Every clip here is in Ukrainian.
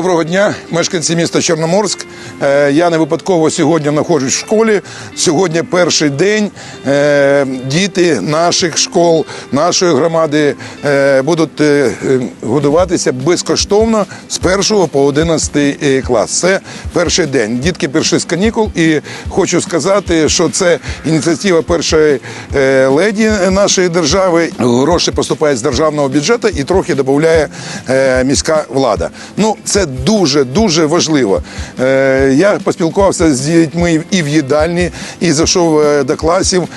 Доброго дня, мешканці міста Чорноморськ. Е, Я не випадково сьогодні знаходжусь в школі. Сьогодні перший день. Е, Діти наших школ, нашої громади е, будуть годуватися безкоштовно з 1 по 11 клас. Це перший день. Дітки прийшли з канікул, і хочу сказати, що це ініціатива першої леді нашої держави. Гроші поступають з державного бюджету і трохи додає міська влада. Ну це дуже дуже важливо. Е, я поспілкувався з дітьми і в їдальні, і зайшов е, до класів.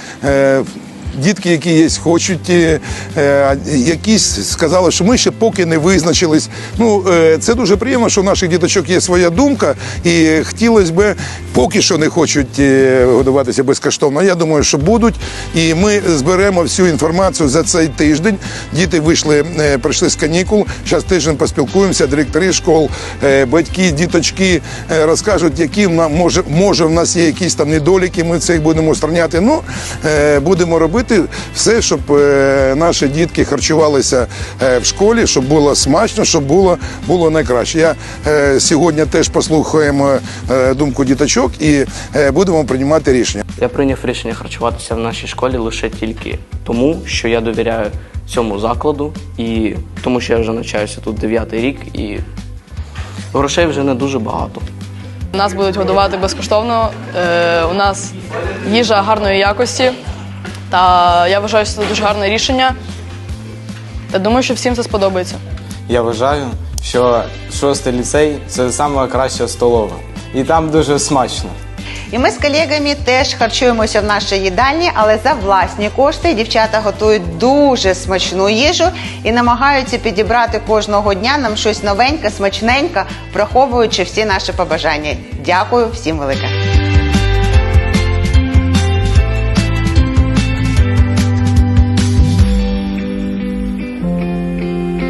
Дітки, які є, хочуть, е, е, якісь сказали, що ми ще поки не визначились. Ну, е, це дуже приємно, що в наших діточок є своя думка, і хотілося б, поки що не хочуть годуватися безкоштовно. Я думаю, що будуть. І ми зберемо всю інформацію за цей тиждень. Діти вийшли, прийшли з канікул. Зараз тиждень поспілкуємося, директори школ, батьки, діточки розкажуть, які в нас може, може в нас є якісь там недоліки. Ми це їх будемо устраняти. Ну будемо робити все, щоб е, наші дітки харчувалися е, в школі, щоб було смачно, щоб було, було найкраще. Я е, сьогодні теж послухаємо думку діточок і будемо приймати рішення. Я прийняв рішення харчуватися в нашій школі лише тільки тому, що я довіряю цьому закладу і тому, що я вже навчаюся тут дев'ятий рік і грошей вже не дуже багато. Нас будуть годувати безкоштовно. Е, у нас їжа гарної якості. Та я вважаю, що це дуже гарне рішення. Та думаю, що всім це сподобається. Я вважаю, що шостий ліцей це сама краща столова. І там дуже смачно. І ми з колегами теж харчуємося в нашій їдальні, але за власні кошти дівчата готують дуже смачну їжу і намагаються підібрати кожного дня нам щось новеньке, смачненьке, враховуючи всі наші побажання. Дякую всім велике.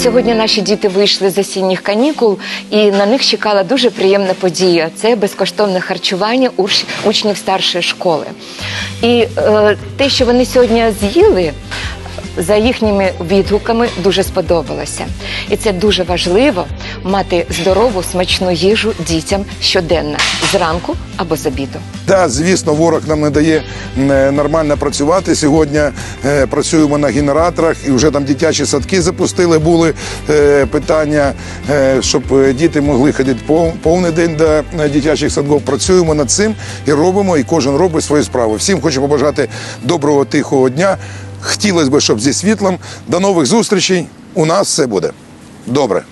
Сьогодні наші діти вийшли з осінніх канікул, і на них чекала дуже приємна подія. Це безкоштовне харчування уч- учнів старшої школи. І е, те, що вони сьогодні з'їли. За їхніми відгуками дуже сподобалося, і це дуже важливо мати здорову смачну їжу дітям щоденно зранку або з обіду. Да, звісно, ворог нам не дає е, нормально працювати. Сьогодні е, працюємо на генераторах і вже там дитячі садки запустили. Були е, питання, щоб діти могли ходити пов- повний день до дитячих садків. Працюємо над цим і робимо, і кожен робить свою справу. Всім хочу побажати доброго тихого дня. Хотілося б, щоб зі світлом. До нових зустрічей. У нас все буде добре.